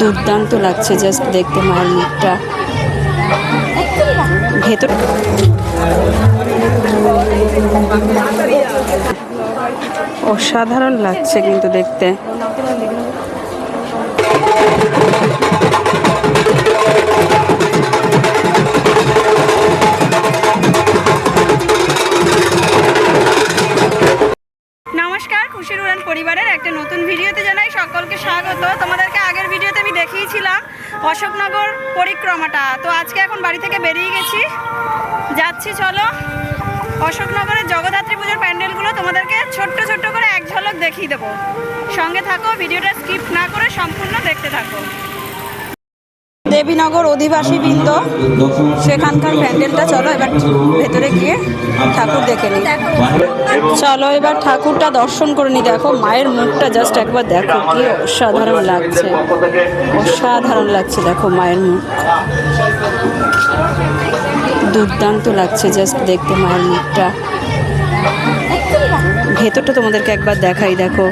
দুর্দান্ত লাগছে জাস্ট দেখতে মায়ের মুখটা ভেতর অসাধারণ লাগছে কিন্তু দেখতে। অশোকনগর পরিক্রমাটা। তো আজকে এখন বাড়ি থেকে বেরিয়ে গেছি। যাচ্ছি, চলো। অশোকনগরের জগদ্ধাত্রী পুজোর প্যান্ডেলগুলো তোমাদেরকে ছোট্ট ছোট্ট করে এক ঝলক দেখিয়ে দেবো। সঙ্গে থাকো, ভিডিওটা স্কিপ না করে সম্পূর্ণ দেখতে থাকো। দেবীনগর অধিবাসী বৃন্দ, সেখানকার প্যান্ডেলটা চলো এবার ভেতরে গিয়ে ঠাকুর দেখে নিই। চলো এবার ঠাকুরটা দর্শন করে নি দেখো, মায়ের মুখটা জাস্ট একবার দেখো, কি অসাধারণ লাগছে। অসাধারণ লাগছে, দেখো মায়ের মুখ। দুর্দান্ত লাগছে জাস্ট দেখতে মায়ের মুখটা। ভেতরটা তোমাদেরকে একবার দেখাই, দেখো।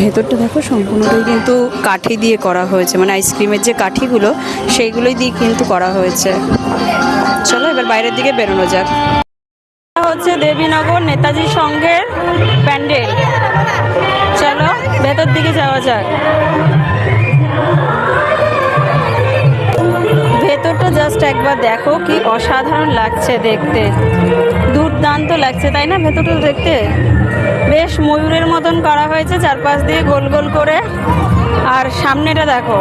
ভেতরটা দেখো সম্পূর্ণটাই কিন্তু কাঠি দিয়ে করা হয়েছে। মানে আইসক্রিমের যে কাঠিগুলো, সেইগুলোই দিয়ে কিন্তু করা হয়েছে। চলো এবার বাইরের দিকে বেরোনো যাক। হচ্ছে দেবীনগর নেতাজি সংঘের প্যান্ডেল। চলো ভেতর দিকে যাওয়া যাক। ভেতরটা জাস্ট একবার দেখো কি অসাধারণ লাগছে দেখতে। দুর্দান্ত লাগছে, তাই না ভেতরটা দেখতে? বেশ ময়ূরের মতন করা হয়েছে চারপাশ দিয়ে গোল গোল করে। আর সামনেটা দেখো,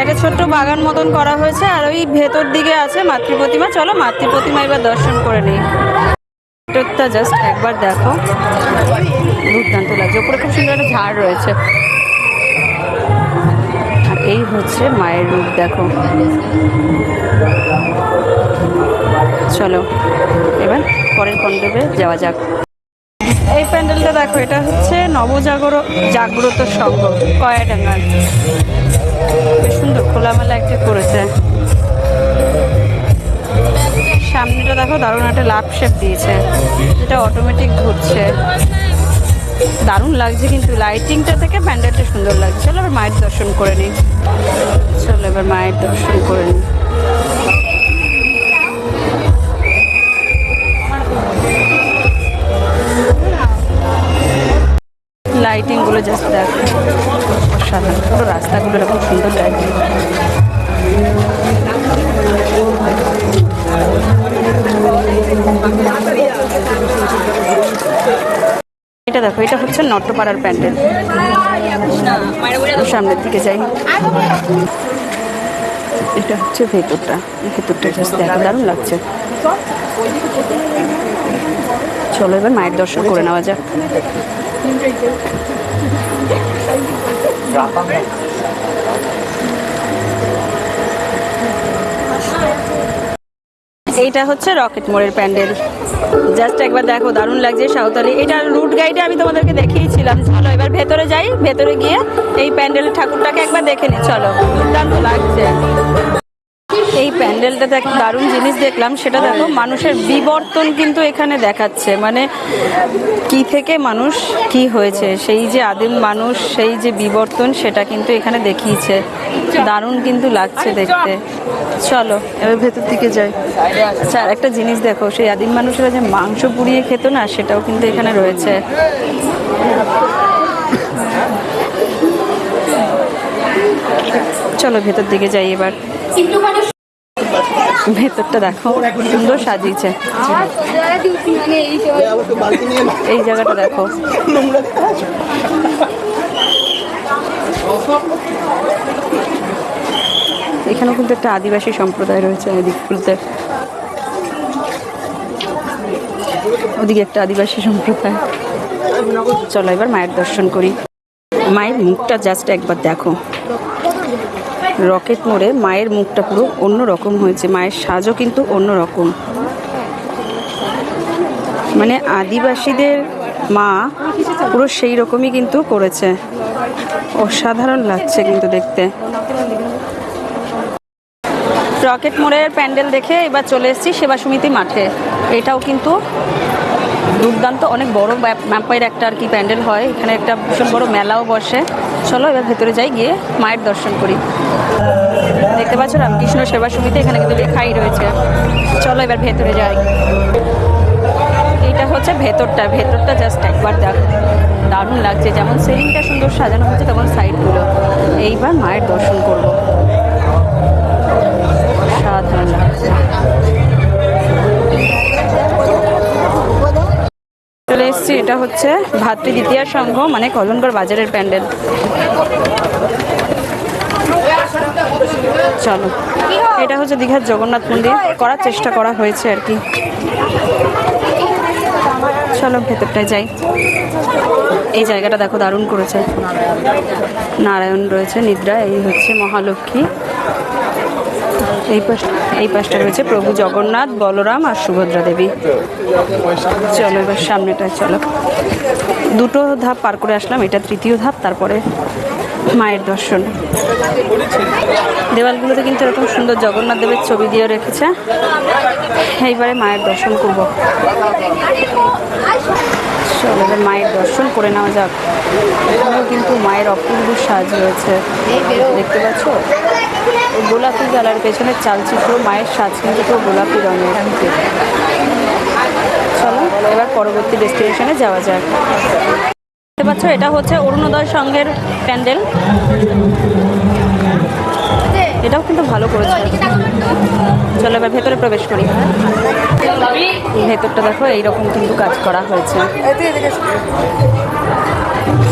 একটা ছোট্ট বাগান মতন করা হয়েছে আর ওই ভেতর দিকে আছে মাতৃ প্রতিমা। চলো মাতৃ প্রতিমা এবার দর্শন করে নিই। ভেতরটা জাস্ট একবার দেখো। দুর্দান্ত লাগছে। উপরে খুব সুন্দর একটা ঝাড় রয়েছে। আর এই হচ্ছে মায়ের রূপ, দেখো। চলো, এবার পরের মণ্ডপে যাওয়া যাক। এই প্যান্ডেলটা দেখো, এটা হচ্ছে নবজাগর জাগ্রত সংঘ কয়াডাঙ্গার বেশ সুন্দর, খোলামেলা একটা করেছে। সামনেটা দেখো, দারুণ একটা লাভ শেপ দিয়েছে। এটা অটোমেটিক ঘুরছে। দারুণ লাগছে কিন্তু লাইটিংটা থেকে প্যান্ডেলটা সুন্দর লাগছে। চলো এবার মায়ের দর্শন করে নিই। চলো এবার মায়ের দর্শন করে নিই। জাস্ট দেখো। পুরো রাস্তাগুলো এরকম সুন্দর এটা দেখো, এটা হচ্ছে নট্টপাড়ার প্যান্ডেল। সামনের দিকে যাই। এটা হচ্ছে ভেতরটা। ভেতরটা জাস্ট দেখো, দারুণ লাগছে। চলো এবার মায়ের দর্শন করে নেওয়া যাক। এইটা হচ্ছে রকেট মোড়ের প্যান্ডেল। জাস্ট একবার দেখো, দারুণ লাগছে সাঁওতালি। এটার রুট গাইডে আমি তোমাদেরকে দেখিয়েছিলাম। চলো, এবার ভেতরে যাই, ভেতরে গিয়ে এই প্যান্ডেলের ঠাকুরটাকে একবার দেখে নি। চলো, দুর্দান্ত লাগছে। এই প্যান্ডেলটাতে একটা দারুণ জিনিস দেখলাম, সেটা দেখো, মানুষের বিবর্তন কিন্তু এখানে দেখাচ্ছে। মানে কি থেকে মানুষ কি হয়েছে? সেই যে আদিম মানুষ, সেই যে বিবর্তন, সেটা কিন্তু এখানে দেখিয়েছে। দারুণ কিন্তু লাগছে দেখতে। চলো, এবার ভেতর দিকে যাই। আচ্ছা আর একটা জিনিস দেখো, সেই আদিম মানুষেরা যে মাংস পুড়িয়ে খেত না, সেটাও কিন্তু এখানে রয়েছে। চলো, ভেতর দিকে যাই এবার। ভেতরটা দেখো, সুন্দর সাজিয়েছে। এই জায়গাটা দেখো। এখানেও কিন্তু একটা আদিবাসী সম্প্রদায় রয়েছে এদিকগুলোতে ওদিকে একটা আদিবাসী সম্প্রদায়। চলো এবার মায়ের দর্শন করি। মায়ের মুখটা জাস্ট একবার দেখো। রকেট মোড়ে মায়ের মুখটা পুরো অন্য রকম হয়েছে। মায়ের সাজও কিন্তু অন্য রকম মানে আদিবাসীদের মা পুরো সেই রকমই কিন্তু করেছে। অসাধারণ লাগছে কিন্তু দেখতে। রকেট মোড়ের প্যান্ডেল দেখে এবার চলে এসেছি সেবা সমিতি মাঠে। এটাও কিন্তু দুর্দান্ত, অনেক বড় ম্যাপাইয়ের একটা আর কি প্যান্ডেল হয়। এখানে একটা ভীষণ বড় মেলাও বসে। চলো, এবার ভেতরে যাই গিয়ে মায়ের দর্শন করি। দেখতে পাচ্ছ রামকৃষ্ণ সেবা সমিতি এখানে কিন্তু লেখাই রয়েছে। চলো, এবার ভেতরে যাই। এটা হচ্ছে ভেতরটা। ভেতরটা জাস্ট একবার দেখ। দারুণ লাগছে। যেমন সেলিংটা সুন্দর সাজানো হচ্ছে, তেমন সাইডগুলো এইবার মায়ের দর্শন করব। এটা হচ্ছে ভাতৃ দ্বিতীয় সংঘ মানে কলনগড় বাজারের প্যান্ডেল। চলো। এটা হচ্ছে দীঘার জগন্নাথ মন্দির, করার চেষ্টা করা হয়েছে আর কি। চলো, ভেতরটায় যাই। এই জায়গাটা দেখো দারুণ করেছে। নারায়ণ রয়েছে, নিদ্রা, এই হচ্ছে মহালক্ষ্মী। এই পাশ এই পাশটা রয়েছে প্রভু জগন্নাথ, বলরাম আর সুভদ্রা দেবী। চলো এবার সামনেটায় চলো। দুটো ধাপ পার করে আসলাম, এটা তৃতীয় ধাপ, তারপরে মায়ের দর্শন। দেওয়ালগুলোতে কিন্তু এরকম সুন্দর জগন্নাথ দেবের ছবি দিয়ে রেখেছে। এইবারে মায়ের দর্শন করব। চলো এবার মায়ের দর্শন করে নেওয়া যাক। এখানেও কিন্তু মায়ের অপূর্ব সাজ রয়েছে। দেখতে পাচ্ছ? গোলাপি গালার পেছনের চালচিত্র মায়ের সাজ কিন্তু পুরো গোলাপি রঙের। চলো, এবার পরবর্তী ডেস্টিনেশনে যাওয়া যাক। দেখতে পাচ্ছ, এটা হচ্ছে অরুণোদয় সংঘের প্যান্ডেল। এটাও কিন্তু ভালো করেছে। চলো এবার ভেতরে প্রবেশ করি। ভেতরটা দেখো, এইরকম কিন্তু কাজ করা হয়েছে।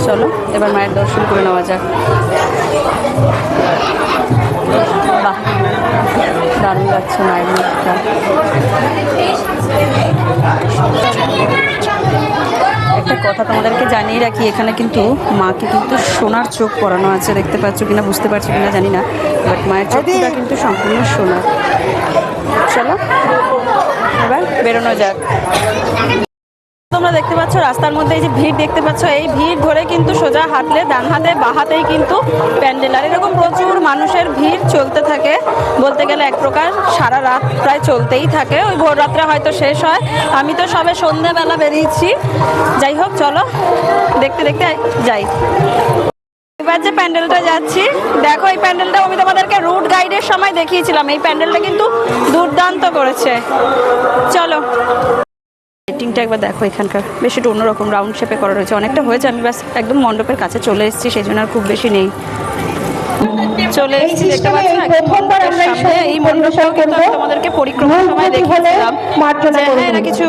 চলো, এবার মায়ের দর্শন করে নেওয়া যাক। বাহ, দারুণ লাগছে মায়ের মুখটা। একটা কথা তোমাদেরকে জানিয়ে রাখি এখানে কিন্তু মাকে কিন্তু সোনার চোখ পরানো আছে দেখতে পাচ্ছ কিনা বুঝতে পারছ কিনা জানি না বাট মায়ের চোখটা কিন্তু সম্পূর্ণ সোনার। চলো এবার বেরোনো যাক। তোমরা দেখতে পাচ্ছ, রাস্তার মধ্যে এই যে ভিড় দেখতে পাচ্ছ, এই ভিড় ধরে কিন্তু সোজা হাঁটলে, ডান হাতে, বা হাতেই কিন্তু প্যান্ডেল। আর এরকম প্রচুর মানুষের ভিড় চলতে থাকে। বলতে গেলে এক প্রকার সারা রাত প্রায় চলতেই থাকে। ওই ভোর রাত্রে হয়তো শেষ হয়। আমি তো সবে সন্ধ্যাবেলা বেরিয়েছি। যাই হোক, চলো, দেখতে দেখতে যাই। এবার যে প্যান্ডেলটা যাচ্ছি, দেখো এই প্যান্ডেলটা আমি তোমাদেরকে রুট গাইডের সময় দেখিয়েছিলাম। এই প্যান্ডেলটা কিন্তু দুর্দান্ত করেছে। চলো। লাইটিংটা একবার দেখো এখানকার। বেশ একটু অন্যরকম রাউন্ড শেপে করা রয়েছে। অনেকটা হয়েছে আমি ব্যাস একদম মণ্ডপের কাছে চলে এসেছি সেই জন্য আর খুব বেশি নেই। চলে এসেছি দেখতে পাচ্ছ? সামনে এই মণ্ডপটাও কিন্তু আমি তোমাদেরকে পরিক্রমার সময় দেখিয়েছিলাম। যে হ্যাঁ এরা কিছু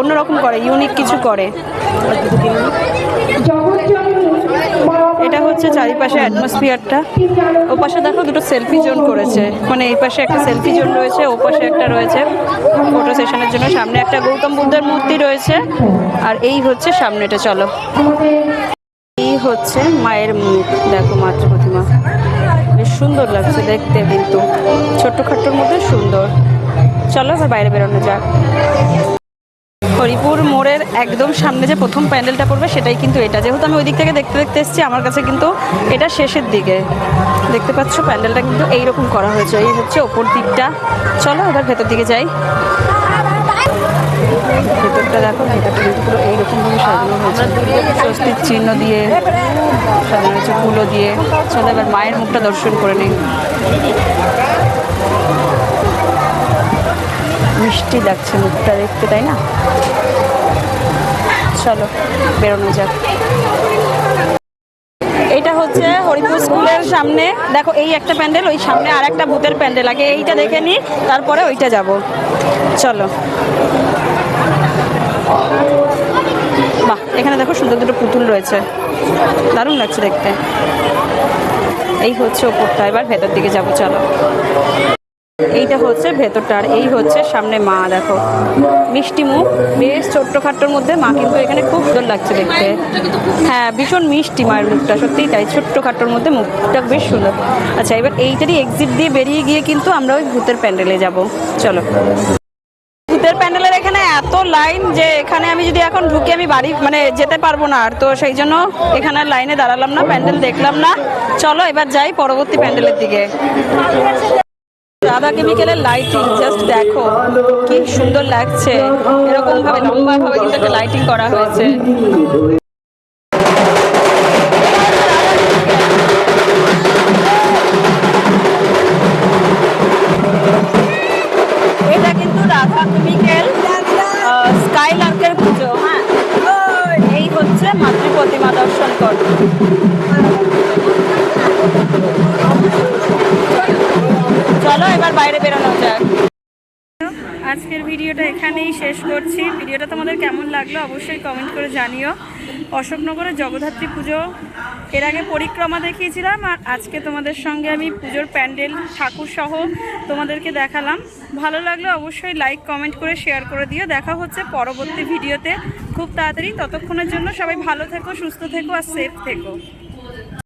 অন্যরকম করে ইউনিক কিছু করে। এটা হচ্ছে চারিপাশে অ্যাটমসফিয়ারটা ও পাশে দেখো দুটো সেলফি জোন করেছে। মানে এই পাশে একটা সেলফি জোন রয়েছে ও পাশে একটা রয়েছে ফটো সেশনের জন্য। সামনে একটা গৌতম বুদ্ধের মূর্তি রয়েছে। আর এই হচ্ছে সামনেটা, চলো। এই হচ্ছে মায়ের মুখ। দেখো মাতৃ প্রতিমা। বেশ সুন্দর লাগছে দেখতে কিন্তু। ছোট্ট খাট্টোর মধ্যে সুন্দর। চলো এবার বাইরে বেরোনো যাক। হরিপুর মোড়ের একদম সামনে যে প্রথম প্যান্ডেলটা পড়বে সেটাই কিন্তু এটা। যেহেতু আমি ওই দিক থেকে দেখতে দেখতে এসেছি, আমার কাছে কিন্তু এটা শেষের দিকে। দেখতে পাচ্ছ প্যান্ডেলটা কিন্তু এইরকম করা হয়েছে, এই হচ্ছে ওপর দিকটা। চলো এবার ভেতর দিকে যাই। ভেতরটা দেখো, ভেতরটা কিন্তু পুরো এইরকমভাবে সাজানো হয়েছে। স্বস্তির চিহ্ন দিয়ে, সাজানো হয়েছে ফুলও দিয়ে। চলো এবার মায়ের মুখটা দর্শন করে নিই। মিষ্টি লাগছে মুখটা দেখতে, তাই না? চলো, বেরোনো যাক। এইটা হচ্ছে হরিপুর স্কুলের সামনে। দেখো, এই একটা প্যান্ডেল, ওই সামনে আর একটা ভূতের প্যান্ডেল। আগে এইটা দেখে নিই তারপরে ওইটা যাব। চলো। বাহ, এখানে দেখো সুন্দর দুটো পুতুল রয়েছে। দারুণ লাগছে দেখতে। এই হচ্ছে ওপরটা, এবার ভেতর দিকে যাব, চলো। এইটা হচ্ছে ভেতরটা আর এই হচ্ছে সামনে মা, দেখো। মিষ্টি মুখ, বেশ ছোট্ট খাট্টোর মধ্যে মা, কিন্তু এখানে খুব সুন্দর লাগছে দেখতে। হ্যাঁ ভীষণ মিষ্টি মায়ের মুখটা, সত্যিই তাই, ছোট্ট খাট্টোর মধ্যে মুখটা বেশ সুন্দর। আচ্ছা এবার এইটারই এক্সিট দিয়ে বেরিয়ে গিয়ে কিন্তু আমরা ওই ভূতের প্যান্ডেলে যাব। চলো। ভূতের প্যান্ডেলের এখানে এত লাইন যে এখানে আমি যদি এখন ঢুকি, আমি বাড়ি মানে যেতে পারব না আর। তো সেই জন্য এখানে লাইনে দাঁড়ালাম না, প্যান্ডেল দেখলাম না। চলো, এবার যাই পরবর্তী প্যান্ডেলের দিকে। রাধা কেমিক্যালের লাইটিং জাস্ট দেখো কি সুন্দর লাগছে। এরকম ভাবে লম্বা ভাবে কিন্তু একটা লাইটিং করা হয়েছে। এটা কিন্তু রাধা পুজো হ্যাঁ? এই হচ্ছে মাতৃ প্রতিমা দর্শন কর বাইরে বেরোনো যাক। আজকের ভিডিওটা এখানেই শেষ করছি। ভিডিওটা তোমাদের কেমন লাগল অবশ্যই কমেন্ট করে জানিও। অশোকনগরের জগদ্ধাত্রী পুজো, এর আগে পরিক্রমা দেখিয়েছিলাম আর আজকে তোমাদের সঙ্গে আমি পুজোর প্যান্ডেল, ঠাকুর সহ তোমাদেরকে দেখালাম। ভালো লাগলে অবশ্যই লাইক কমেন্ট করে শেয়ার করে দিও। দেখা হচ্ছে পরবর্তী ভিডিওতে। খুব তাড়াতাড়ি, ততক্ষণের জন্য সবাই ভালো থেকো, সুস্থ থেকো আর সেফ থেকো।